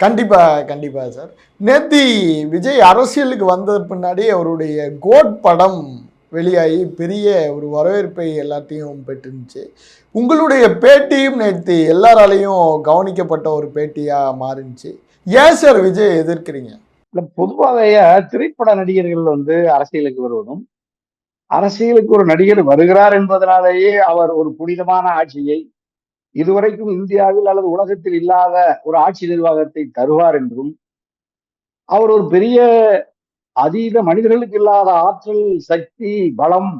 கண்டிப்பாக கண்டிப்பாக சார் நேத்தி விஜய் அரசியலுக்கு வந்தது பின்னாடி அவருடைய கோட் படம் வெளியாகி பெரிய ஒரு வரவேற்பை எல்லாத்தையும் பெற்றுருந்துச்சு. உங்களுடைய பேட்டியும் நேற்று எல்லாராலையும் கவனிக்கப்பட்ட ஒரு பேட்டியாக மாறிடுச்சு ஏன் சார் விஜய் எதிர்க்கிறீங்க? இல்லை பொதுவாகவே திரைப்பட நடிகர்கள் வந்து அரசியலுக்கு வருவதும் அரசியலுக்கு ஒரு நடிகர் வருகிறார் என்பதனாலேயே அவர் ஒரு புனிதமான ஆட்சியை இதுவரைக்கும் இந்தியாவில் அல்லது உலகத்தில் இல்லாத ஒரு ஆட்சி நிர்வாகத்தை தருவார் என்றும் அவர் ஒரு பெரிய அதீத மனிதர்களுக்கு இல்லாத ஆற்றல் சக்தி பலம்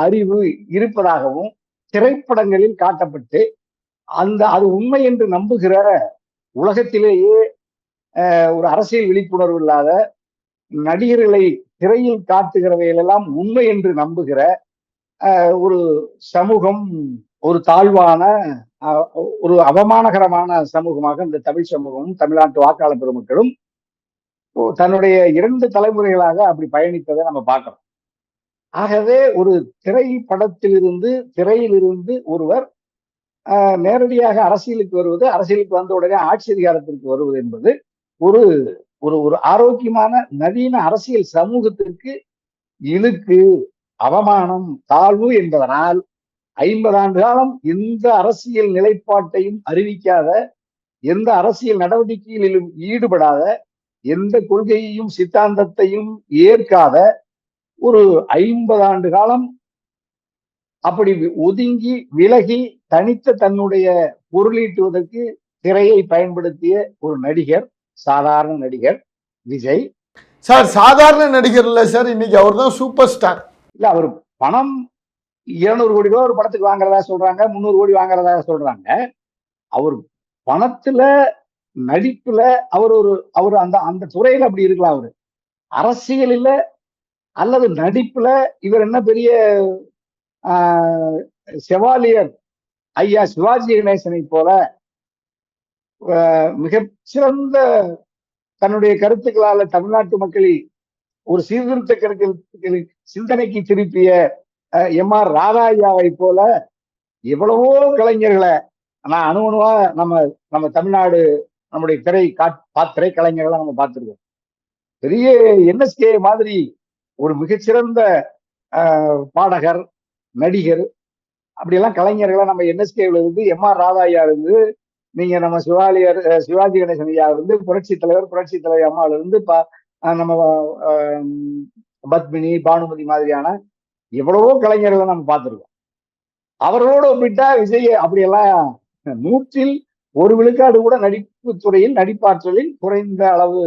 அறிவு இருப்பதாகவும் திரைப்படங்களில் காட்டப்பட்டு அந்த அது உண்மை என்று நம்புகிற உலகத்திலேயே ஆஹ், ஒரு அரசியல் விழிப்புணர்வு இல்லாத நடிகர்களை திரையில் காட்டுகிறவைகளெல்லாம் உண்மை என்று நம்புகிற ஒரு சமூகம் ஒரு தாழ்வான ஒரு அவமானகரமான சமூகமாக இந்த தமிழ் சமூகமும் தமிழ்நாட்டு வாக்காளர் பெருமக்களும் தன்னுடைய இரண்டு தலைமுறைகளாக அப்படி பயணித்ததை நம்ம பார்க்கிறோம். ஆகவே ஒரு திரைப்படத்திலிருந்து திரையிலிருந்து ஒருவர் ஆஹ், நேரடியாக அரசியலுக்கு வருவது அரசியலுக்கு வந்த உடனே ஆட்சி அதிகாரத்திற்கு வருவது என்பது ஒரு ஒரு ஒரு ஆரோக்கியமான நவீன அரசியல் சமூகத்திற்கு இழுக்கு அவமானம் தாழ்வு என்பதனால் ஐம்பது ஆண்டு காலம் எந்த அரசியல் நிலைப்பாட்டையும் அறிவிக்காத எந்த அரசியல் நடவடிக்கைகளிலும் ஈடுபடாத எந்த கொள்கையையும் சித்தாந்தத்தையும் ஏற்காத ஒரு ஐம்பது ஆண்டு காலம் அப்படி ஒதுங்கி விலகி தனித்த தன்னுடைய பொருளீட்டுவதற்கு திரையை பயன்படுத்திய ஒரு நடிகர் சாதாரண நடிகர் விஜய். சார் சாதாரண நடிகர் இல்லை சார் இன்னைக்கு அவர் தான் சூப்பர் ஸ்டார் இல்ல அவர் பணம் இருநூறு கோடி ரூபா ஒரு படத்துக்கு வாங்குறதா சொல்றாங்க முந்நூறு கோடி வாங்குறதா சொல்றாங்க. அவர் பணத்துல நடிப்புல அவர் ஒரு அவர் அந்த அந்த துறையில அப்படி இருக்கலாம் அவரு. அரசியலில் அல்லது நடிப்புல இவர் என்ன பெரிய ஆஹ், செவாலியர் ஐயா சிவாஜி கணேசனை போல மிகச்சிறந்த தன்னுடைய கருத்துக்களால தமிழ்நாட்டு மக்களை ஒரு சீர்திருத்த கருத்து சிந்தனைக்கு திருப்பிய எம் ஆர் ராதாயாவை போல எவ்வளவோ கலைஞர்களை நான் அணு அணுவா நம்ம நம்ம தமிழ்நாடு நம்முடைய திரை காட் பா- திரைக்கலைஞர்களை நம்ம பார்த்துருக்கோம். பெரிய என்எஸ்கே மாதிரி ஒரு மிகச்சிறந்த ஆஹ், பாடகர் நடிகர் அப்படியெல்லாம் கலைஞர்களை நம்ம என்எஸ்கேல இருந்து எம் ஆர் ராதாயா இருந்து நீங்க நம்ம சிவாலியர் சிவாஜி கணேசன் ஐயா இருந்து புரட்சி தலைவர் புரட்சி தலைவர் அம்மால இருந்து பா- நம்ம ஆஹ், பத்மினி பானுமதி மாதிரியான எவ்வளவோ கலைஞர்களை நம்ம பார்த்திருக்கோம். அவர்களோடு ஒப்பிட்டா விஜய் அப்படியெல்லாம் நூற்றில் ஒரு விழுக்காடு கூட நடிப்பு துறையில் நடிப்பாற்றலில் குறைந்த அளவு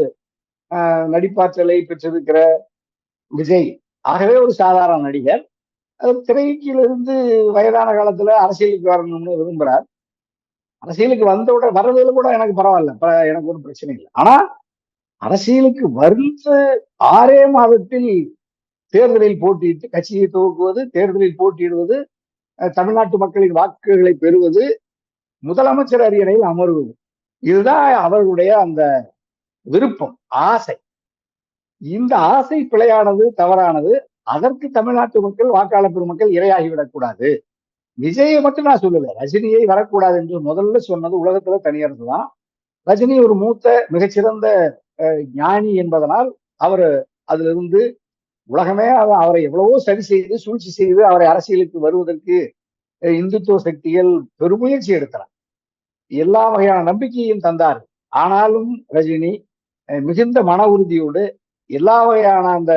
ஆஹ், நடிப்பாற்றலை பெற்றிருக்கிற விஜய். ஆகவே ஒரு சாதாரண நடிகர். திரைக்கிலிருந்து வயதான காலத்துல அரசியலுக்கு வரணும்னு விரும்புறார். அரசியலுக்கு வந்த உடனே வர்றதுல கூட எனக்கு பரவாயில்ல. ப- எனக்கு ஒரு பிரச்சனை இல்லை. ஆனா அரசியலுக்கு வந்து ஆறே மாதத்தில் தேர்தலில் போட்டியிட்டு கட்சியை துவக்குவது தேர்தலில் போட்டியிடுவது அஹ், தமிழ்நாட்டு மக்களின் வாக்குகளை பெறுவது முதலமைச்சர் அரியணையில் அமர்வது. இதுதான் அவர்களுடைய அந்த விருப்பம் ஆசை. இந்த ஆசை பிழையானது தவறானது அதற்கு தமிழ்நாட்டு மக்கள் வாக்காளர் பெருமக்கள் இரையாகிவிடக் கூடாது. விஜயை மட்டும் நான் சொல்லல ரஜினியை வரக்கூடாது என்று முதல்ல சொன்னது உலகத்துல தனியரசு தான். ரஜினி ஒரு மூத்த மிகச்சிறந்த அஹ், ஞானி என்பதனால் அவர் அதுல இருந்து உலகமே அவரை எவ்வளவோ சரி செய்து சூழ்ச்சி செய்து அவரை அரசியலுக்கு வருவதற்கு இந்துத்துவ சக்திகள் பெருமுயற்சி எடுத்தனர் எல்லா வகையான நம்பிக்கையும் தந்தார். ஆனாலும் ரஜினி மிகுந்த மன உறுதியோடு எல்லா வகையான அந்த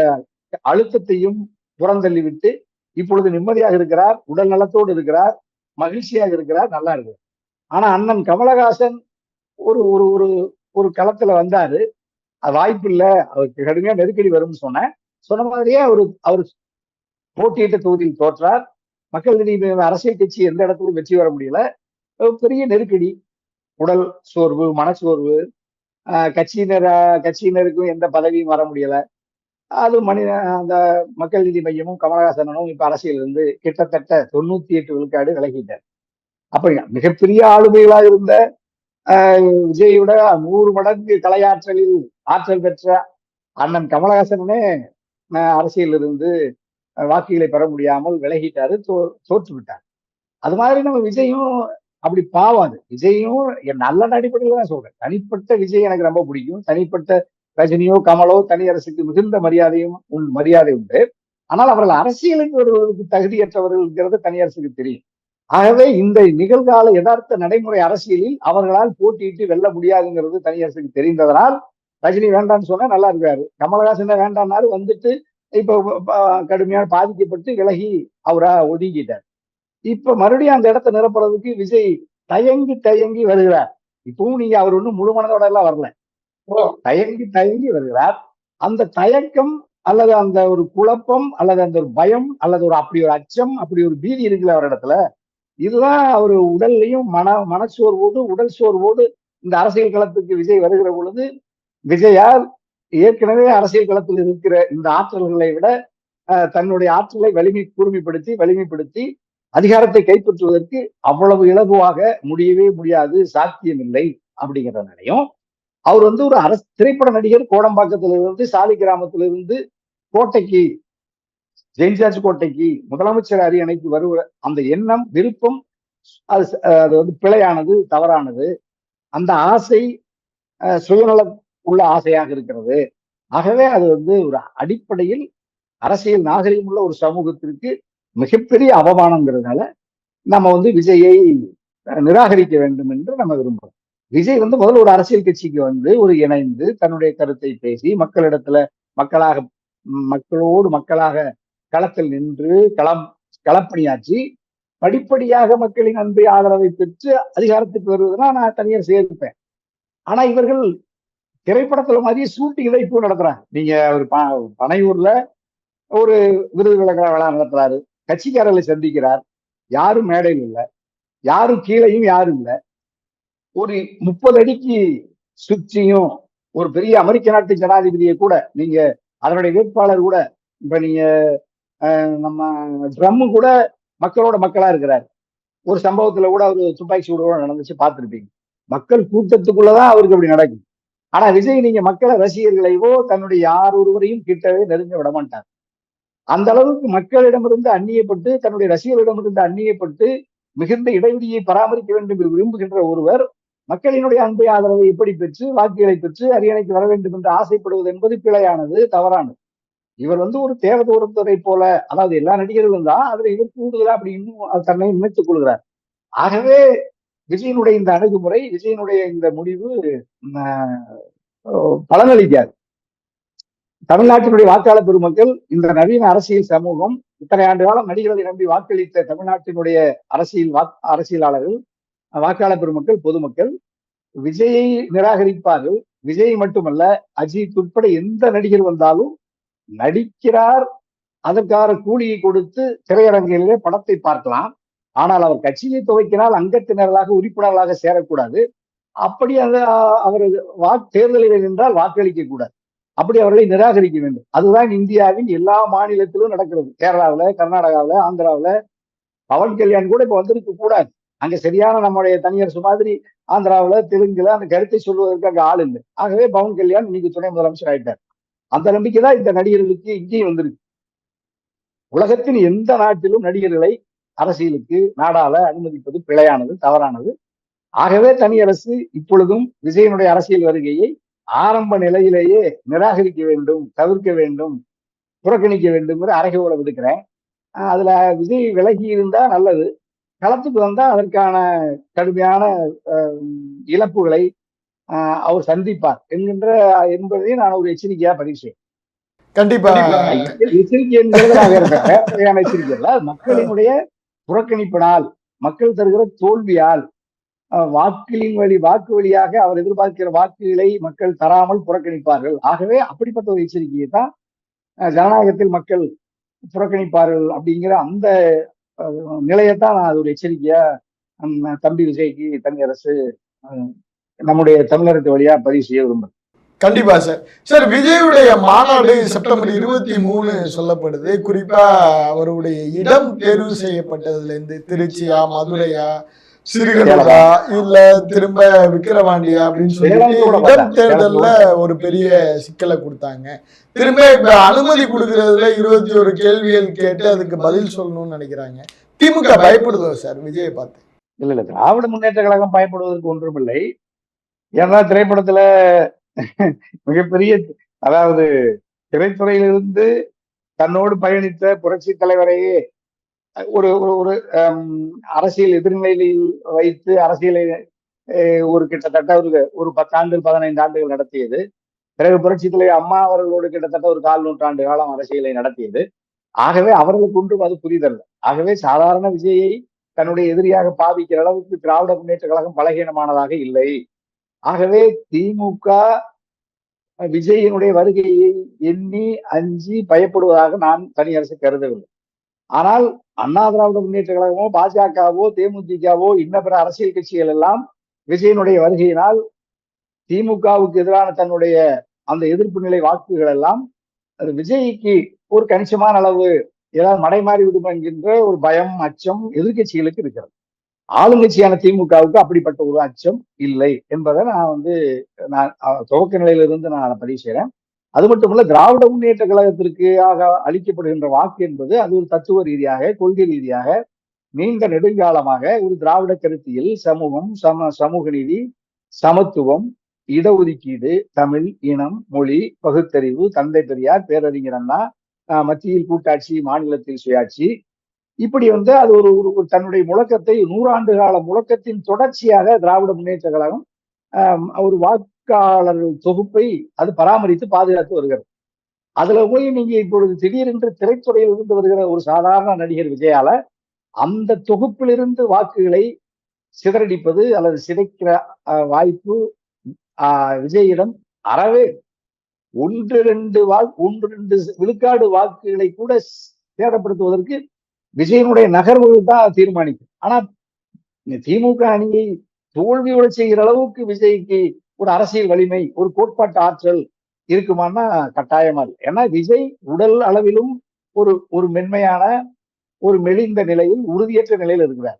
அழுத்தத்தையும் புறந்தள்ளிவிட்டு இப்பொழுது நிம்மதியாக இருக்கிறார் உடல் நலத்தோடு இருக்கிறார் மகிழ்ச்சியாக இருக்கிறார் நல்லா இருக்கு ஆனா அண்ணன் கமலஹாசன் ஒரு ஒரு ஒரு ஒரு களத்துல வந்தாரு. அது வாய்ப்பு இல்லை அவருக்கு கடுமையா நெருக்கடி வரும்னு சொன்னேன். சொன்ன மாதிரியே அவர் அவர் போட்டியிட்ட தொகுதியில் தோற்றார். மக்கள் நீதி அரசியல் கட்சி எந்த இடத்துலையும் வெற்றி பெற முடியல. பெரிய நெருக்கடி. உடல் சோர்வு மனச்சோர்வு கட்சியினர் கட்சியினருக்கும் எந்த பதவியும் வர முடியல. அது மனித அந்த மக்கள் நீதி மையமும் கமலஹாசனும் இப்ப அரசியல் இருந்து கிட்டத்தட்ட தொண்ணூத்தி எட்டு விழுக்காடு விலகிட்டார். அப்ப மிகப்பெரிய ஆளுமைகளாக இருந்த விஜயோட நூறு மடங்கு கலையாற்றலில் ஆற்றல் பெற்ற அண்ணன் கமலஹாசனே அரசியலிருந்து அரசியலில் இருந்து வாக்குகளை பெற முடியாமல் விலகிட்டாரு தோ தோற்று விட்டார். அது மாதிரி நம்ம விஜயும் அப்படி பாவம் அது விஜயும் என் நல்ல நடிப்படையில தான் சொல்றேன். தனிப்பட்ட விஜய் எனக்கு ரொம்ப பிடிக்கும். தனிப்பட்ட ரஜினியோ கமலோ தனியரசுக்கு மிகுந்த மரியாதையும் உன் மரியாதை உண்டு. ஆனால் அவர்கள் அரசியலுக்கு வருவதற்கு தகுதியற்றவர்கள்ங்கிறது தனியரசுக்கு தெரியும். ஆகவே இந்த நிகழ்கால யதார்த்த நடைமுறை அரசியலில் அவர்களால் போட்டியிட்டு வெல்ல முடியாதுங்கிறது தனியரசுக்கு தெரிந்ததனால் ரஜினி வேண்டாம்னு சொன்னா நல்லா இருக்காரு. கமலஹாசன் வேண்டாம்னாரு வந்துட்டு இப்ப கடுமையாக பாதிக்கப்பட்டு விலகி அவரா ஒதுங்கிட்டார். இப்ப மறுபடியும் அந்த இடத்தை நிரப்புறதுக்கு விஜய் தயங்கி தயங்கி வருகிறார். இப்பவும் நீங்க அவர் ஒன்றும் முழு மனதோட எல்லாம் வரல. தயங்கி தயங்கி வருகிறார். அந்த தயக்கம் அல்லது அந்த ஒரு குழப்பம் அல்லது அந்த ஒரு பயம் அல்லது ஒரு அப்படி ஒரு அச்சம் அப்படி ஒரு பீதி இருக்குல்ல அவர் இடத்துல. இதுதான் அவர் உடல்லையும் மன மனச்சோர்வோடு உடல் சோர்வோடு இந்த அரசியல் களத்துக்கு விஜய் வருகிற பொழுது விஜயால் ஏற்கனவே அரசியல் களத்தில் இருக்கிற இந்த ஆற்றல்களை விட அஹ், தன்னுடைய ஆற்றலை வலிமை கூர்மைப்படுத்தி வலிமைப்படுத்தி அதிகாரத்தை கைப்பற்றுவதற்கு அவ்வளவு இலகுவாக முடியவே முடியாது சாத்தியமில்லை அப்படிங்கிறதுனாலையும் அவர் வந்து ஒரு அரசு திரைப்பட நடிகர் கோடம்பாக்கத்துல இருந்து சாலி கிராமத்திலிருந்து கோட்டைக்கு ஜெயின்ஜார்ஜ் கோட்டைக்கு முதலமைச்சர் அரியணைக்கு வருகிற அந்த எண்ணம் விருப்பம் அது அது வந்து பிழையானது தவறானது. அந்த ஆசை அஹ், சுயநலம் உள்ள ஆசையாக இருக்கிறது. ஆகவே அது வந்து ஒரு அடிப்படையில் அரசியல் நாகரிகம் உள்ள ஒரு சமூகத்திற்கு மிகப்பெரிய அவமானங்கிறதுனால நம்ம வந்து விஜயை அஹ், நிராகரிக்க வேண்டும் என்று நம்ம விரும்புறோம். விஜய் வந்து முதல்ல ஒரு அரசியல் கட்சிக்கு வந்து ஒரு இணைந்து தன்னுடைய கருத்தை பேசி மக்களிடத்துல மக்களாக மக்களோடு மக்களாக களத்தில் நின்று களம் களப்பணியாற்றி படிப்படியாக மக்களின் அன்பை ஆதரவை பெற்று அதிகாரத்துக்கு வருவதுனா நான் தனியார் சேர்ப்பேன். ஆனா இவர்கள் திரைப்படத்துல மாதிரி ஷூட்டிங் தான் இப்போ நடத்துறாங்க. நீங்க ஒரு ப- பனையூர்ல ஒரு விருது விளக்க விழா நடத்துறாரு. கட்சிக்காரர்களை சந்திக்கிறார். யாரும் மேடையில் இல்லை. யாரும் கீழையும் யாரும் இல்லை. ஒரு முப்பது அடிக்கு சுற்றியும் ஒரு பெரிய அமெரிக்க நாட்டு ஜனாதிபதியை கூட நீங்க அதனுடைய வேட்பாளர் கூட இப்ப நீங்க நம்ம ட்ரம்மு கூட மக்களோட மக்களா இருக்கிறார். ஒரு சம்பவத்துல கூட அவர் துப்பாக்கி சூடு கூட நடந்துச்சு பார்த்துருப்பீங்க. மக்கள் கூட்டத்துக்குள்ளதான் அவருக்கு அப்படி நடக்கும் ஆனா விஜய் நீங்க மக்களை ரசிகர்களையோ தன்னுடைய யார் ஒருவரையும் கிட்டவே நெருங்க விட மாட்டார். அந்த அளவுக்கு மக்களிடமிருந்து அந்நியப்பட்டு தன்னுடைய ரசிகர்களிடமிருந்து அந்நியப்பட்டு மிகுந்த இடைவெளியை பராமரிக்க வேண்டும் என்று விரும்புகின்ற ஒருவர் மக்களினுடைய அன்பை ஆதரவை எப்படி பெற்று வாக்குகளை பெற்று அரியணைக்கு வர வேண்டும் என்று ஆசைப்படுவது என்பது பிழையானது தவறானது. இவர் வந்து ஒரு தேவதூரத்துறை போல அதாவது எல்லா நடிகர்களும் தான் அதுல இவர் கூடுதலா அப்படி இன்னும் தன்னை நினைத்துக் கொள்கிறார். ஆகவே விஜயனுடைய இந்த அணுகுமுறை விஜயனுடைய இந்த முடிவு பலனளிக்காது. தமிழ்நாட்டினுடைய வாக்காளர் பெருமக்கள் இந்த நவீன அரசியல் சமூகம் இத்தனை ஆண்டு காலம் நடிகர்களை நம்பி வாக்களித்த தமிழ்நாட்டினுடைய அரசியல் அரசியலாளர்கள் வாக்காளர் பெருமக்கள் பொதுமக்கள் விஜயை நிராகரிப்பார்கள். விஜய் மட்டுமல்ல அஜித் உட்பட எந்த நடிகர் வந்தாலும் நடிக்கிறார் அதற்கான கூலியை கொடுத்து திரையரங்கிலே படத்தை பார்க்கலாம். ஆனால் அவர் கட்சியை துவைக்கினால் அங்கத்தினர்களாக உறுப்பினர்களாக சேரக்கூடாது. அப்படி அந்த அவர் வாக்கு தேர்தலில் நின்றால் வாக்களிக்க கூடாது. அப்படி அவர்களை நிராகரிக்க வேண்டும். அதுதான் இந்தியாவின் எல்லா மாநிலத்திலும் நடக்கிறது. கேரளாவில் கர்நாடகாவுல ஆந்திராவுல. பவன் கல்யாண் கூட இப்ப வந்திருக்க கூடாது. அங்க சரியான நம்முடைய தனியரசு மாதிரி ஆந்திராவுல தெலுங்குல அந்த கருத்தை சொல்வதற்கு அங்க ஆள் இல்லை. ஆகவே பவன் கல்யாண் இன்னைக்கு துணை முதலமைச்சர் ஆயிட்டார். அந்த நம்பிக்கை தான் இந்த நடிகர்களுக்கு இங்கேயும் வந்திருக்கு. உலகத்தின் எந்த நாட்டிலும் நடிகர்களை அரசியலுக்கு நாடால அனுமதிப்பது பிழையானது தவறானது. ஆகவே தனியரசு இப்பொழுதும் விஜயனுடைய அரசியல் வருகையை ஆரம்ப நிலையிலேயே நிராகரிக்க வேண்டும் தவிர்க்க வேண்டும் புறக்கணிக்க வேண்டும்ங்கிற அறைகோல விடுக்கிறேன். அதுல விஜய் விலகி இருந்தா நல்லது. களத்துக்கு வந்தா அதற்கான கடுமையான இழப்புகளை அவர் சந்திப்பார் என்கின்ற என்பதையும் நான் ஒரு எச்சரிக்கையா பதிவு கண்டிப்பா. எச்சரிக்கை எச்சரிக்கை மக்களினுடைய புறக்கணிப்பினால் மக்கள் தருகிற தோல்வியால் அஹ், வாக்களின் வழி வாக்கு வழியாக அவர் எதிர்பார்க்கிற வாக்குகளை மக்கள் தராமல் புறக்கணிப்பார்கள். ஆகவே அப்படிப்பட்ட ஒரு எச்சரிக்கையை தான் ஜனநாயகத்தில் மக்கள் புறக்கணிப்பார்கள் அப்படிங்கிற அந்த நிலையத்தான் நான் அது ஒரு எச்சரிக்கையா தம்பி விஜய்க்கு தனியரசு அரசு நம்முடைய தமிழகத்து வழியா பதிவு செய்ய விரும்புகிறேன் கண்டிப்பா சார். சார் விஜயுடைய மாநாடு செப்டம்பர் இருபத்தி மூணு சொல்லப்படுது. குறிப்பா அவருடைய இடம் தேர்வு செய்யப்பட்டதுல இருந்து திருச்சியா மதுரையா சிறுகனூரா இல்ல திரும்ப விக்கிரவாண்டியா அப்படின்னு சொல்லிட்டு இடம் தேர்தல்ல ஒரு பெரிய சிக்கலை கொடுத்தாங்க. திரும்ப இப்ப அனுமதி கொடுக்கறதுல இருபத்தி ஒரு கேள்விகள் கேட்டு அதுக்கு பதில் சொல்லணும்னு நினைக்கிறாங்க. திமுக பயப்படுதோ சார் விஜயை பார்த்து? இல்ல இல்ல. திராவிட முன்னேற்ற கழகம் பயப்படுவதற்கு ஒன்றுமில்லை. ஏன்னா திரைப்படத்துல மிகப்பெரிய அதாவது திரைத்துறையிலிருந்து தன்னோடு பயணித்த புரட்சி தலைவரையே ஒரு ஒரு அரசியல் எதிர்நிலையில் வைத்து அரசியலை ஒரு கிட்டத்தட்ட ஒரு ஒரு பத்தாண்டு பதினைந்து ஆண்டுகள் நடத்தியது. பிறகு புரட்சி தலைவர் அம்மா அவர்களோடு கிட்டத்தட்ட ஒரு கால் நூற்றாண்டு காலம் அரசியலை நடத்தியது. ஆகவே அவர்களுக்கு ஒன்றும் அது புரிதல்ல ஆகவே சாதாரண விஜயை தன்னுடைய எதிரியாக பாவிக்கிற அளவுக்கு திராவிட முன்னேற்ற கழகம் பலகீனமானதாக இல்லை. ஆகவே திமுக விஜயனுடைய வருகையை எண்ணி அஞ்சி பயப்படுவதாக நான் தனி அரசு கருதவில்லை. ஆனால் அண்ணா திராவிட முன்னேற்ற கழகமோ பாஜகவோ தேமுதிகவோ இன்ன பிற அரசியல் கட்சிகள் எல்லாம் விஜயனுடைய வருகையினால் திமுகவுக்கு எதிரான தன்னுடைய அந்த எதிர்ப்பு நிலை வாக்குகள் எல்லாம் அது விஜய்க்கு ஒரு கணிசமான அளவு ஏதாவது மடைமாறி விடும் என்கின்ற ஒரு பயம் அச்சம் எதிர்க்கட்சிகளுக்கு இருக்கிறது. ஆளுங்கட்சியான திமுகவுக்கு அப்படிப்பட்ட ஒரு அச்சம் இல்லை என்பதை நான் வந்து நான் துவக்க நிலையிலிருந்து நான் பதிவு செய்கிறேன் அது மட்டுமல்ல திராவிட முன்னேற்ற கழகத்திற்கு ஆக அளிக்கப்படுகின்ற வாக்கு என்பது அது ஒரு தத்துவ ரீதியாக கொள்கை ரீதியாக நீண்ட நெடுங்காலமாக ஒரு திராவிட கருத்தியல் சமூகம் சம சமூக நீதி சமத்துவம் இடஒதுக்கீடு தமிழ் இனம் மொழி பகுத்தறிவு தந்தை பெரியார் பேரறிஞர் அண்ணா மத்தியில் கூட்டாட்சி மாநிலத்தில் சுயாட்சி இப்படி வந்து அது ஒரு ஒரு தன்னுடைய முழக்கத்தை நூறாண்டு கால முழக்கத்தின் தொடர்ச்சியாக திராவிட முன்னேற்ற கழகம் ஒரு வாக்காளர் தொகுப்பை அது பராமரித்து பாதுகாத்து வருகிறது. அதுல போய் நீங்க இப்பொழுது திடீரென்று திரைத்துறையில் இருந்து வருகிற ஒரு சாதாரண நடிகர் விஜயால அந்த தொகுப்பிலிருந்து வாக்குகளை சிதறடிப்பது அல்லது சிதைக்கிற வாய்ப்பு ஆஹ், விஜயிடம் அறவே ஒன்று ரெண்டு வாக்கு ஒன்று ரெண்டு விழுக்காடு வாக்குகளை கூட சேதப்படுத்துவதற்கு விஜயனுடைய நகர்வுகள் தான் தீர்மானிக்கும். ஆனா திமுக அணியை தோல்வியோட செய்கிற அளவுக்கு விஜய்க்கு ஒரு அரசியல் வலிமை ஒரு கோட்பாட்டு ஆற்றல் இருக்குமான்னா கட்டாயமா இல்லை. ஏன்னா விஜய் உடல் அளவிலும் ஒரு ஒரு மென்மையான ஒரு மெலிந்த நிலையில் உறுதியற்ற நிலையில் இருக்கிறார்.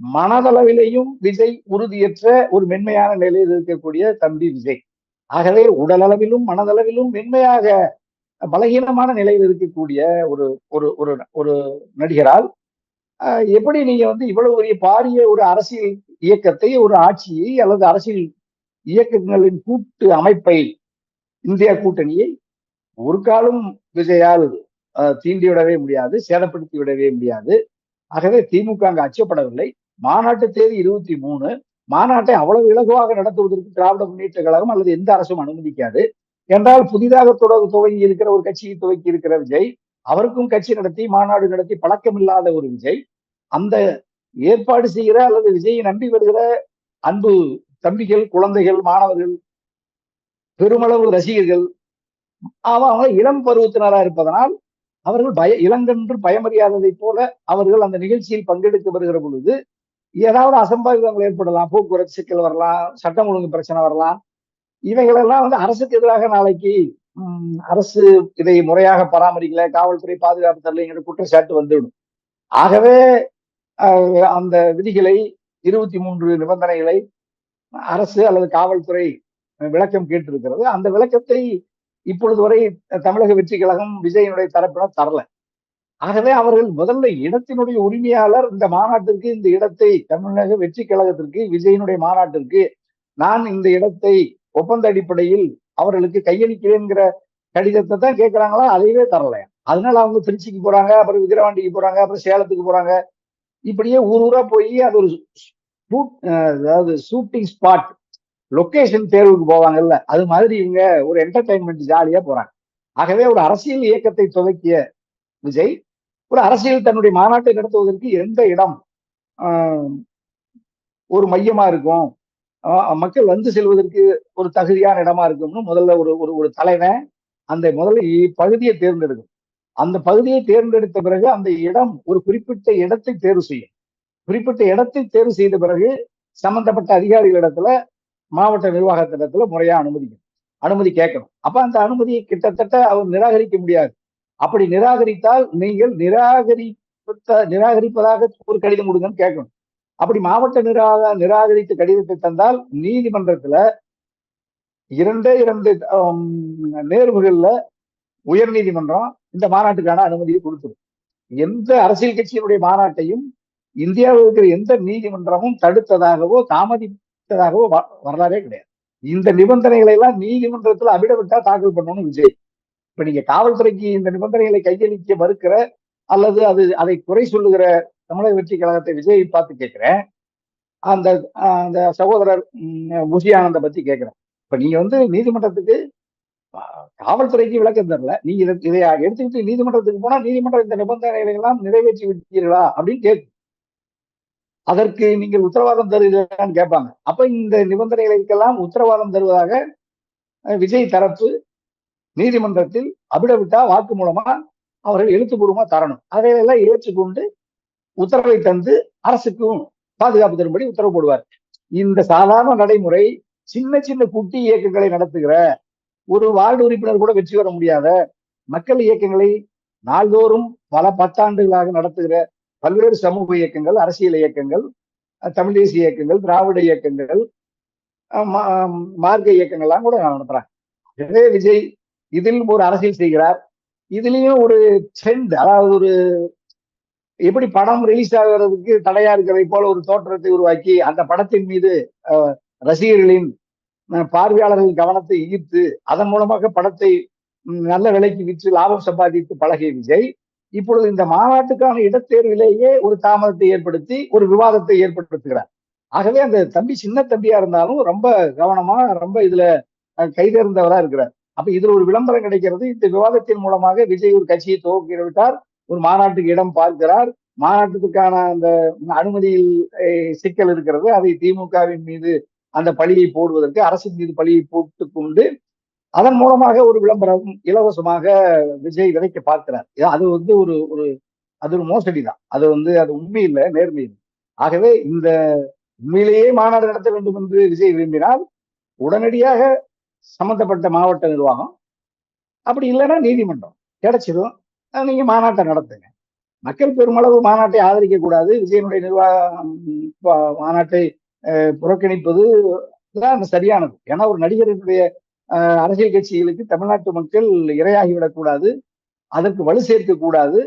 மனதளவிலேயும் விஜய் உறுதியற்ற ஒரு மென்மையான நிலையில் இருக்கக்கூடிய தம்பி விஜய். ஆகவே உடலளவிலும் மனதளவிலும் மென்மையாக பலகீனமான நிலையில் இருக்கக்கூடிய ஒரு ஒரு ஒரு ஒரு நடிகரால் ஆஹ், எப்படி நீங்க வந்து இவ்வளவு பெரிய பாரிய ஒரு அரசியல் இயக்கத்தை ஒரு ஆட்சியை அல்லது அரசியல் இயக்கங்களின் கூட்டு அமைப்பை இந்தியா கூட்டணியை ஒரு காலம் விஜயால் ஆஹ், தீண்டிவிடவே முடியாது சேதப்படுத்தி விடவே முடியாது. ஆகவே திமுக அங்கு அச்சப்படவில்லை. மாநாட்டு தேதி இருபத்தி மூணு. மாநாட்டை அவ்வளவு இலகுவாக நடத்துவதற்கு திராவிட முன்னேற்ற கழகம் அல்லது எந்த அரசும் அனுமதிக்காது. என்றால் புதிதாக தொடர் துவங்கி இருக்கிற ஒரு கட்சியை துவக்கி இருக்கிற விஜய் அவருக்கும் கட்சி நடத்தி மாநாடு நடத்தி பழக்கமில்லாத ஒரு விஜய் அந்த ஏற்பாடு செய்கிற அல்லது விஜயை நம்பி வருகிற அன்பு தம்பிகள் குழந்தைகள் மாணவர்கள் பெருமளவு ரசிகர்கள் அவன் அவங்க இளம் பருவத்தினரா இருப்பதனால் அவர்கள் பய இளங்கன்று பயமறியாததை போல அவர்கள் அந்த நிகழ்ச்சியில் பங்கெடுக்க வருகிற பொழுது ஏதாவது அசம்பாவிதங்கள் ஏற்படலாம் போக்குவரத்து சிக்கல் வரலாம் சட்டம் ஒழுங்கு பிரச்சனை வரலாம் இவைகளெல்லாம் வந்து அரசுக்கு எதிராக நாளைக்கு அரசு இதை முறையாக பராமரிக்கல காவல்துறை பாதுகாப்பு தரலைங்கிற குற்றச்சாட்டு வந்துவிடும். ஆகவே அந்த விதிகளை இருபத்தி மூன்று நிபந்தனைகளை அரசு அல்லது காவல்துறை விளக்கம் கேட்டிருக்கிறது. அந்த விளக்கத்தை இப்பொழுது வரை தமிழக வெற்றி கழகம் விஜயனுடைய தரப்பினர் தரல. ஆகவே அவர்கள் முதல்ல இடத்தினுடைய உரிமையாளர் இந்த மாநாட்டிற்கு இந்த இடத்தை தமிழக வெற்றி கழகத்திற்கு விஜயனுடைய மாநாட்டிற்கு நான் இந்த இடத்தை ஒப்பந்த அடிப்படையில் அவர்களுக்கு கையளிக்கிறேங்கிற கடிதத்தை தான் கேட்கிறாங்களா அதையவே தரலையா அதனால அவங்க திருச்சிக்கு போறாங்க அப்புறம் விக்கிரவாண்டிக்கு போறாங்க அப்புறம் சேலத்துக்கு போறாங்க. இப்படியே ஊர் ஊரா போய் அது ஒரு அதாவது ஷூட்டிங் ஸ்பாட் லொக்கேஷன் தேர்வுக்கு போவாங்கல்ல. அது மாதிரி இவங்க ஒரு என்டர்டைன்மெண்ட் ஜாலியா போறாங்க. ஆகவே ஒரு அரசியல் இயக்கத்தை துவக்கிய விஜய் ஒரு அரசியல் தன்னுடைய மாநாட்டை நடத்துவதற்கு எந்த இடம் ஒரு மையமா இருக்கும்? மக்கள் வந்து செல்வதற்கு ஒரு தகுதியான இடமா இருக்கும்னு முதல்ல ஒரு ஒரு ஒரு தலைவன் அந்த முதல்ல இப்பகுதியை தேர்ந்தெடுக்கும். அந்த பகுதியை தேர்ந்தெடுத்த பிறகு அந்த இடம் ஒரு குறிப்பிட்ட இடத்தை தேர்வு செய்யும். குறிப்பிட்ட இடத்தை தேர்வு செய்த பிறகு சம்பந்தப்பட்ட அதிகாரிகளிடத்துல மாவட்ட நிர்வாகத்திடத்துல முறையா அனுமதிக்கணும். அனுமதி கேட்கணும். அப்ப அந்த அனுமதியை கிட்டத்தட்ட அவர் நிராகரிக்க முடியாது. அப்படி நிராகரித்தால் நீங்கள் நிராகரிப்ப நிராகரிப்பதாக ஒரு கடிதம் கொடுங்கன்னு கேட்கணும். அப்படி மாவட்ட நிராக நிராகரித்த கடிதத்தை தந்தால் நீதிமன்றத்துல இரண்டே இரண்டு நேர்வுகள்ல உயர் நீதிமன்றம் இந்த மாநாட்டுக்கான அனுமதியை கொடுத்துரும். எந்த அரசியல் கட்சியினுடைய மாநாட்டையும் இந்தியாவில் இருக்கிற எந்த நீதிமன்றமும் தடுத்ததாகவோ தாமதித்ததாகவோ வ- வரலாறே கிடையாது. இந்த நிபந்தனைகளை எல்லாம் நீதிமன்றத்தில் அபிடவிட்டா தாக்கல் பண்ணணும் விஜய். இப்ப நீங்க காவல்துறைக்கு இந்த நிபந்தனைகளை கையளிக்க மறுக்கிற அல்லது அது அதை குறை சொல்லுகிற தமிழக வெற்றி கழகத்தை விஜய் பார்த்து கேட்கிறேன். அந்த அந்த சகோதரர் ம், பற்றி கேட்குறேன் பத்தி கேட்கிறேன். இப்ப நீங்க வந்து நீதிமன்றத்துக்கு காவல்துறைக்கு விளக்கம் தரல. நீங்க இதை இதை எடுத்துக்கிட்டு நீதிமன்றத்துக்கு போனா நீதிமன்றம் இந்த நிபந்தனைகளை எல்லாம் நிறைவேற்றி விட்டீர்களா அப்படின்னு கேட்கு அதற்கு நீங்கள் உத்தரவாதம் தருகிறான்னு கேட்பாங்க. அப்ப இந்த நிபந்தனைகளுக்கெல்லாம் உத்தரவாதம் தருவதாக விஜய் தரப்பு நீதிமன்றத்தில் அபிடவிட்டா வாக்கு மூலமா அவர்கள் எழுத்துப்பூர்வமா தரணும். அதையெல்லாம் ஏற்றுக்கொண்டு உத்தரவை தந்து அரசுக்கும் பாதுகாப்பு தரும்படி உத்தரவு போடுவார். இந்த சாதாரண நடைமுறை சின்ன சின்ன குட்டி இயக்கங்களை நடத்துகிற ஒரு வார்டு உறுப்பினர் கூட வெற்றி பெற முடியாத மக்கள் இயக்கங்களை நாள்தோறும் பல பத்தாண்டுகளாக நடத்துகிற பல்வேறு சமூக இயக்கங்கள் அரசியல் இயக்கங்கள் தமிழ் தேசிய இயக்கங்கள் திராவிட இயக்கங்கள் மார்க்க இயக்கங்கள்லாம் கூட நடத்துறாங்க எனவே விஜய் இதில் ஒரு அரசியல் செய்கிறார். இதுலயும் ஒரு ட்ரெண்ட் அதாவது ஒரு எப்படி படம் ரிலீஸ் ஆகிறதுக்கு தடையா இருக்கிறதை போல ஒரு தோற்றத்தை உருவாக்கி அந்த படத்தின் மீது ரசிகர்களின் பார்வையாளர்களின் பார்வையாளர்கள் கவனத்தை ஈர்த்து அதன் மூலமாக படத்தை நல்ல விலைக்கு விற்று லாபம் சம்பாதித்து பழகிய விஜய் இப்பொழுது இந்த மாநாட்டுக்கான இடத்தேர்விலேயே ஒரு தாமதத்தை ஏற்படுத்தி ஒரு விவாதத்தை ஏற்படுத்துகிறார். ஆகவே அந்த தம்பி சின்ன தம்பியா இருந்தாலும் ரொம்ப கவனமா ரொம்ப இதுல கைதேர்ந்தவரா இருக்கிறார். அப்ப இதுல ஒரு விளம்பரம் கிடைக்கிறது. இந்த விவாதத்தின் மூலமாக விஜய் ஒரு கட்சியை துவக்கி விட்டார் ஒரு மாநாட்டுக்கு இடம் பார்க்கிறார். மாநாட்டுக்கான அந்த அனுமதியில் சிக்கல் இருக்கிறது. அதை திமுகவின் மீது அந்த பழியை போடுவதற்கு அரசின் மீது பழியை போட்டு கொண்டு அதன் மூலமாக ஒரு விளம்பரம் இலவசமாக விஜய் விதைக்க பார்க்கிறார். அது வந்து ஒரு ஒரு அது ஒரு மோசடி தான். அது வந்து அது உண்மை இல்லை நேர்மை இல்லை. ஆகவே இந்த உண்மையிலேயே மாநாடு நடத்த வேண்டும் என்று விஜய் விரும்பினால் உடனடியாக சம்பந்தப்பட்ட மாவட்ட நிர்வாகம் அப்படி இல்லைன்னா நீதிமன்றம். கிடைச்சிடும் நீங்க மாநாட்டை நடத்துங்க. மக்கள் பெருமளவு மாநாட்டை ஆதரிக்க கூடாது விஜயனுடைய நிர்வாகம் மாநாட்டை புறக்கணிப்பது தான் சரியானது. ஏன்னா ஒரு நடிகரினுடைய அரசியல் கட்சிகளுக்கு தமிழ்நாட்டு மக்கள் இரையாகிவிடக்கூடாது. அதற்கு வலு சேர்க்க கூடாது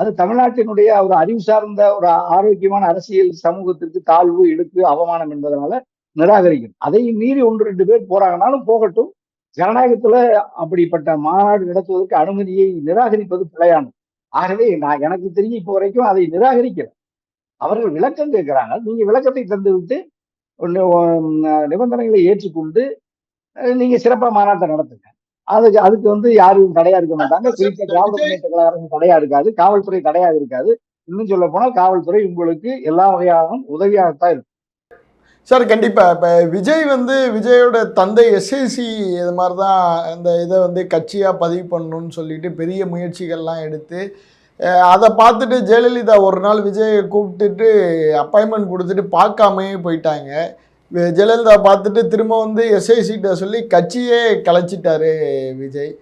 அது தமிழ்நாட்டினுடைய ஒரு அறிவு சார்ந்த ஒரு ஆரோக்கியமான அரசியல் சமூகத்திற்கு தாழ்வு இழுக்கு அவமானம் என்பதனால நிராகரிக்கும். அதையும் மீறி ஒன்று ரெண்டு பேர் போறாங்கனாலும் போகட்டும். ஜனநாயகத்துல அப்படிப்பட்ட மாநாடு நடத்துவதற்கு அனுமதியை நிராகரிப்பது பிழையானது. ஆகவே நான் எனக்கு தெரியும் இப்போ வரைக்கும் அதை நிராகரிக்கல. அவர்கள் விளக்கம் கேட்கிறாங்க. நீங்க விளக்கத்தை தந்து விட்டு ஒண்ணு, உம், நிபந்தனைகளை ஏற்றுக்கொண்டு நீங்க சிறப்பா மாநாட்டை நடத்துங்க. அதுக்கு அதுக்கு வந்து யாரும் தடையா இருக்க மாட்டாங்க. குறிப்பா திராவிட முன்னேற்ற கழக அரசு தடையா இருக்காது. காவல்துறை தடையா இருக்காது. இன்னும் சொல்ல போனா காவல்துறை உங்களுக்கு எல்லா வகையாகவும் உதவியாகத்தான் இருக்கும். சார் கண்டிப்பாக இப்போ விஜய் வந்து விஜயோட தந்தை எஸ்ஐசி இது மாதிரி தான் அந்த இதை வந்து கட்சியாக பதிவு பண்ணணும்னு சொல்லிட்டு பெரிய முயற்சிகள்லாம் எடுத்து அதை பார்த்துட்டு ஜெயலலிதா ஒரு நாள் விஜயை கூப்பிட்டுட்டு அப்பாயின்மெண்ட் கொடுத்துட்டு பார்க்காமயே போயிட்டாங்க. ஜெயலலிதா பார்த்துட்டு திரும்ப வந்து எஸ்ஐசிட்ட சொல்லி கட்சியே கலைச்சிட்டாரு விஜய்.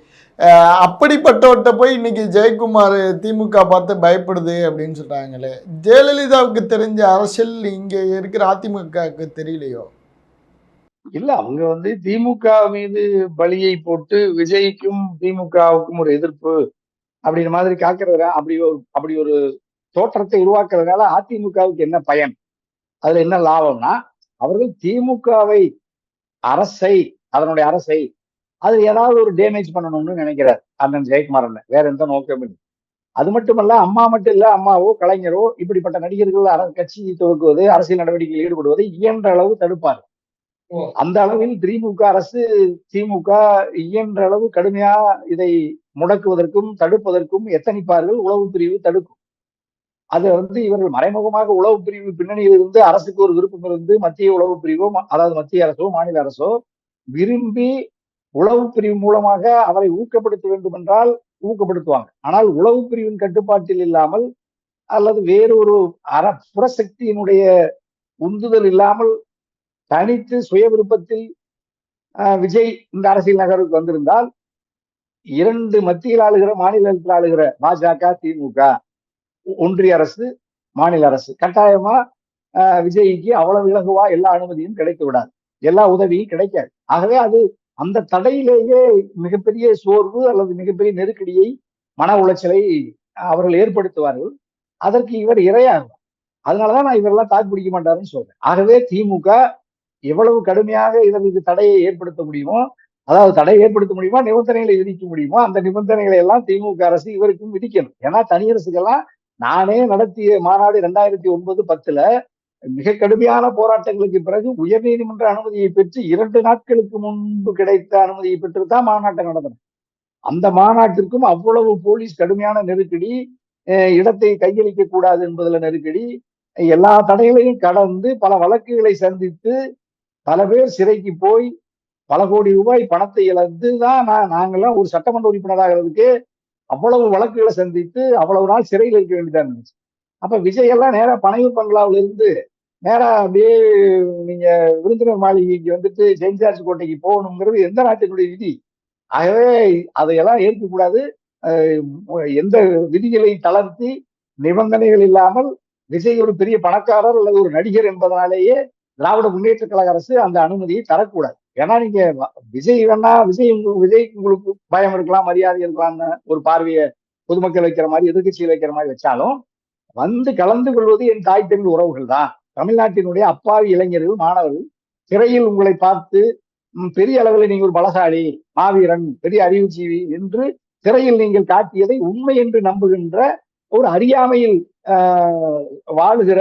அப்படிப்பட்டவர்கிட்ட போய் இன்னைக்கு ஜெயக்குமார் திமுக பார்த்து பயப்படுது அப்படின்னு சொல்றாங்களே. ஜெயலலிதாவுக்கு தெரிஞ்ச அரசியல் இங்க இருக்கிற அதிமுகவுக்கு தெரியலையோ? இல்ல அவங்க வந்து திமுக மீது பலியை போட்டு விஜய்க்கும் திமுகவுக்கும் ஒரு எதிர்ப்பு அப்படின்ற மாதிரி காக்குறதுல அப்படி ஒரு அப்படி ஒரு தோற்றத்தை உருவாக்குறதுனால அதிமுகவுக்கு என்ன பயன்? அதுல என்ன லாபம்னா அவர்கள் திமுகவை அரசை அதனுடைய அரசை அது ஏதாவது ஒரு டேமேஜ் பண்ணணும்னு நினைக்கிறார் அண்ணன் ஜெயக்குமார் அண்ணன் வேற எந்த நோக்கமும் இல்லை. அது மட்டுமல்ல அம்மா மட்டும் இல்ல அம்மாவோ கலைஞரோ இப்படிப்பட்ட நடிகர்கள் அர- கட்சியை துவக்குவது அரசியல் நடவடிக்கையில் ஈடுபடுவதை இயன்ற அளவு தடுப்பார். அந்த அளவில் திமுக அரசு திமுக இயன்ற அளவு கடுமையா இதை முடக்குவதற்கும் தடுப்பதற்கும் எத்தனிப்பார்கள் உளவு பிரிவு தடுக்கும். அது வந்து இவர்கள் மறைமுகமாக உளவு பிரிவு பின்னணியில் இருந்து அரசுக்கு ஒரு விருப்பம் இருந்து மத்திய உளவு பிரிவோ அதாவது மத்திய அரசோ மாநில அரசோ விரும்பி உளவு பிரிவு மூலமாக அவரை ஊக்கப்படுத்த வேண்டும் என்றால் ஊக்கப்படுத்துவாங்க. ஆனால் உளவு பிரிவின் கட்டுப்பாட்டில் இல்லாமல் அல்லது வேறொரு அற புறசக்தியினுடைய உந்துதல் இல்லாமல் தனித்து சுய விருப்பத்தில் விஜய் இந்த அரசியல் நகருக்கு வந்திருந்தால் இரண்டு மத்தியில் ஆளுகிற மாநிலத்தில் ஆளுகிற பாஜக திமுக ஒன்றிய அரசு மாநில அரசு. கட்டாயமா ஆஹ், விஜய்க்கு அவ்வளவு இலகுவா எல்லா அனுமதியும் கிடைத்து விடாது. எல்லா உதவியும் கிடைக்காது. ஆகவே அது அந்த தடையிலேயே மிகப்பெரிய சோர்வு அல்லது மிகப்பெரிய நெருக்கடியை மன உளைச்சலை அவர்கள் ஏற்படுத்துவார்கள். அதற்கு இவர் இரையாகுவார். அதனாலதான் நான் இவரெல்லாம் தாக்கு பிடிக்க மாட்டாருன்னு சொல்றேன். ஆகவே திமுக எவ்வளவு கடுமையாக இதற்கு தடையை ஏற்படுத்த முடியுமோ அதாவது தடை ஏற்படுத்த முடியுமா நிபந்தனைகளை விதிக்க முடியுமோ அந்த நிபந்தனைகளை எல்லாம் திமுக அரசு இவருக்கும் விதிக்கணும். ஏன்னா தனியரசுக்கெல்லாம் நானே நடத்திய மாநாடு ரெண்டாயிரத்தி ஒன்பது பத்துல மிக கடுமையான போராட்டங்களுக்கு பிறகு உயர்நீதிமன்ற அனுமதியை பெற்று இரண்டு நாட்களுக்கு முன்பு கிடைத்த அனுமதியை பெற்றுத்தான் மாநாட்டம் மாநாட்டை அந்த மாநாட்டிற்கும் அவ்வளவு போலீஸ் கடுமையான நெருக்கடி அஹ் இடத்தை கையளிக்க கூடாது என்பதுல நெருக்கடி எல்லா தடைகளையும் கடந்து பல வழக்குகளை சந்தித்து பல பேர் சிறைக்கு போய் பல கோடி ரூபாய் பணத்தை இழந்து தான் நான் நாங்கள்லாம் ஒரு சட்டமன்ற உறுப்பினராகிறதுக்கு அவ்வளவு வழக்குகளை சந்தித்து அவ்வளவு நாள் சிறையில் இருக்க வேண்டியதா இருந்துச்சு. அப்ப விஜய் எல்லாம் நேரா பனையூர் பங்களாவில இருந்து நேரா அப்படியே நீங்க விருந்தினர் மாளிகைக்கு வந்துட்டு செயின்ட் ஜார்ஜ் கோட்டைக்கு போகணுங்கிறது எந்த நாட்டினுடைய விதி? ஆகவே அதையெல்லாம் ஏற்கக்கூடாது. எந்த விதிகளை தளர்த்தி நிபந்தனைகள் இல்லாமல் விஜய் ஒரு பெரிய பணக்காரர் அல்லது ஒரு நடிகர் என்பதனாலேயே திராவிட முன்னேற்ற கழக அரசு அந்த அனுமதியை தரக்கூடாது. ஏன்னா நீங்க விஜய் வேணா விஜய் விஜய் உங்களுக்கு பயம் இருக்கலாம் மரியாதை இருக்கலாம்னு ஒரு பார்வையை பொதுமக்கள் வைக்கிற மாதிரி எதிர்கட்சியில் வைக்கிற மாதிரி வச்சாலும் வந்து கலந்து கொள்வது என் தாய் தமிழ் உறவுகள் தான் தமிழ்நாட்டினுடைய அப்பாவி இளைஞர்கள் மாணவர்கள் சிறையில் உங்களை பார்த்து பெரிய அளவில் நீங்கள் ஒரு பலசாலி மாவீரன் பெரிய அறிவுஜீவி என்று சிறையில் நீங்கள் காட்டியதை உண்மை என்று நம்புகின்ற ஒரு அறியாமையில் ஆஹ், வாழுகிற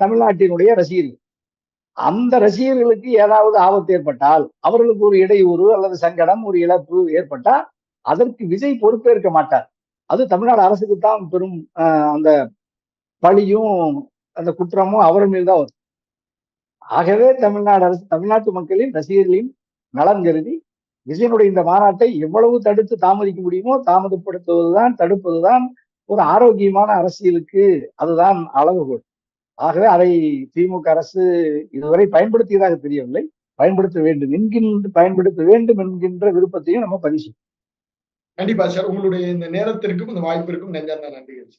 தமிழ்நாட்டினுடைய ரசிகர்கள். அந்த ரசிகர்களுக்கு ஏதாவது ஆபத்து ஏற்பட்டால் அவர்களுக்கு ஒரு இடையூறு அல்லது சங்கடம் ஒரு இழப்பு ஏற்பட்டால் அதற்கு விஜய் பொறுப்பேற்க மாட்டார். அது தமிழ்நாடு அரசுக்கு தான் பெரும் அந்த பழியும் அந்த குற்றமும் அவர் மேல் தான் வரும். ஆகவே தமிழ்நாடு அரசு தமிழ்நாட்டு மக்களின் ரசிகர்களின் நலன் கருதி விஜயனுடைய இந்த மாநாட்டை எவ்வளவு தடுத்து தாமதிக்க முடியுமோ தாமதப்படுத்துவதுதான் தடுப்பதுதான் ஒரு ஆரோக்கியமான அரசியலுக்கு அதுதான் அளவுகோல். ஆகவே அதை திமுக அரசு இதுவரை பயன்படுத்தியதாக தெரியவில்லை. பயன்படுத்த வேண்டும் என்கின்ற பயன்படுத்த வேண்டும் என்கின்ற விருப்பத்தையும் நம்ம பதிவு செய்யணும். கண்டிப்பா சார். உங்களுடைய இந்த நேரத்திற்கும் இந்த வாய்ப்பிற்கும் நெஞ்சார்ந்த நன்றிகள்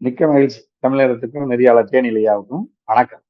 மிக்க மகிழ்ச்சி. தமிழகத்துக்கும் நெறியாளர் தேனிலையாவுக்கும் வணக்கம்.